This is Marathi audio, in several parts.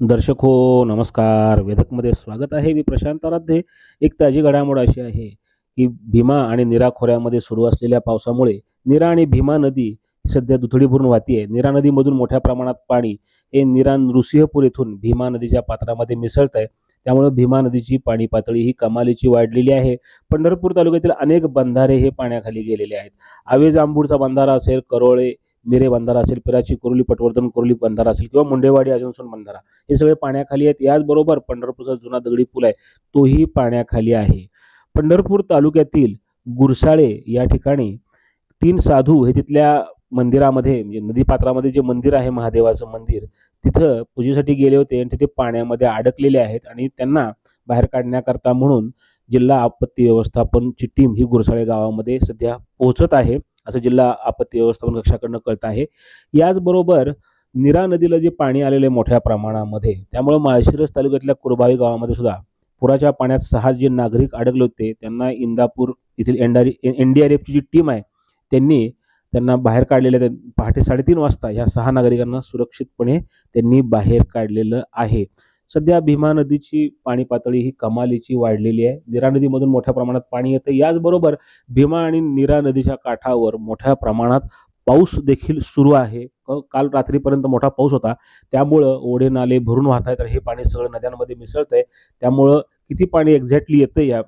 दर्शक हो नमस्कार. वेदकमध्ये स्वागत आहे. मी प्रशांत आराध्ये. एक ताजी घडामोड अशी आहे की भीमा आणि निरा खोऱ्यामध्ये सुरू असलेल्या पावसामुळे निरा आणि भीमा नदी सध्या दुथडी भरून आहे. निरा नदीमधून मोठ्या प्रमाणात पाणी हे निरा नृसिंहपूर येथून भीमा नदीच्या पात्रामध्ये मिसळत आहे. त्यामुळे भीमा नदीची पाणी पातळी ही कमालीची वाढलेली आहे. पंढरपूर तालुक्यातील अनेक बंधारे हे पाण्याखाली गेलेले आहेत. आवे जांभूळचा बंधारा असेल करोळे मिरे बंधारा असेल पिराची कुरुली पटवर्धन कुरुली बंधारा असेल किंवा मुंडेवाडी अजूनसून बंधारा. हे सगळे पाण्याखाली आहेत. याचबरोबर पंढरपूरचा जुना दगडी पूल आहे. तोही पाण्याखाली आहे. पंढरपूर तालुक्यातील गुरसाळे या ठिकाणी तीन साधू हे तिथल्या मंदिरामध्ये म्हणजे नदीपात्रामध्ये जे मंदिर आहे महादेवाचं मंदिर तिथं पूजेसाठी गेले होते आणि तिथे पाण्यामध्ये अडकलेले आहेत आणि त्यांना बाहेर काढण्याकरता म्हणून जिल्हा आपत्ती व्यवस्थापनची टीम ही गुरसाळे गावामध्ये सध्या पोहोचत आहे. असं जिल्हा आपत्ती व्यवस्थापन कक्षाकडनं कळतं आहे. याचबरोबर निरा नदीला जे पाणी आलेलं आहे मोठ्या प्रमाणामध्ये त्यामुळे माळशिरस तालुक्यातल्या कुरबावी गावामध्ये सुद्धा पुराच्या पाण्यात सहा जे नागरिक अडकले होते त्यांना इंदापूर येथील एनडारी एन डी आर एफची जी टीम आहे त्यांनी त्यांना बाहेर काढलेल्या पहाटे साडेतीन वाजता ह्या सहा नागरिकांना सुरक्षितपणे त्यांनी बाहेर काढलेलं आहे. सध्या भीमा नदीची पाणी पातळी ही कमालीची वाढलेली आहे. निरा नदीमधून मोठ्या प्रमाणात पाणी येतं. याचबरोबर भीमा आणि निरा नदीच्या काठावर मोठ्या प्रमाणात पाऊस देखील सुरू आहे. काल रात्रीपर्यंत मोठा पाऊस होता. त्यामुळं ओढे नाले भरून वाहत आहेत तर हे पाणी सगळं नद्यांमध्ये मिसळतंय. त्यामुळं किती पाणी एक्झॅक्टली येतं या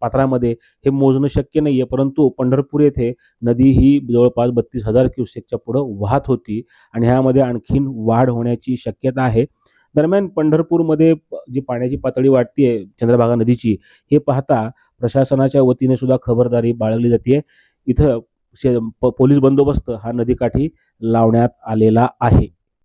पात्रामध्ये हे मोजणं शक्य नाही आहे परंतु पंढरपूर येथे नदी ही जवळपास बत्तीस हजार क्युसेकच्या पुढं वाहत होती आणि ह्यामध्ये आणखीन वाढ होण्याची शक्यता आहे. दरम्यान पंढरपूरमध्ये प- जी पाण्याची पातळी वाढतीये चंद्रभागा नदीची हे पाहता प्रशासनाच्या वतीने सुद्धा खबरदारी बाळगली जाते इथं शे- प- पोलीस बंदोबस्त हा नदीकाठी लावण्यात आलेला आहे.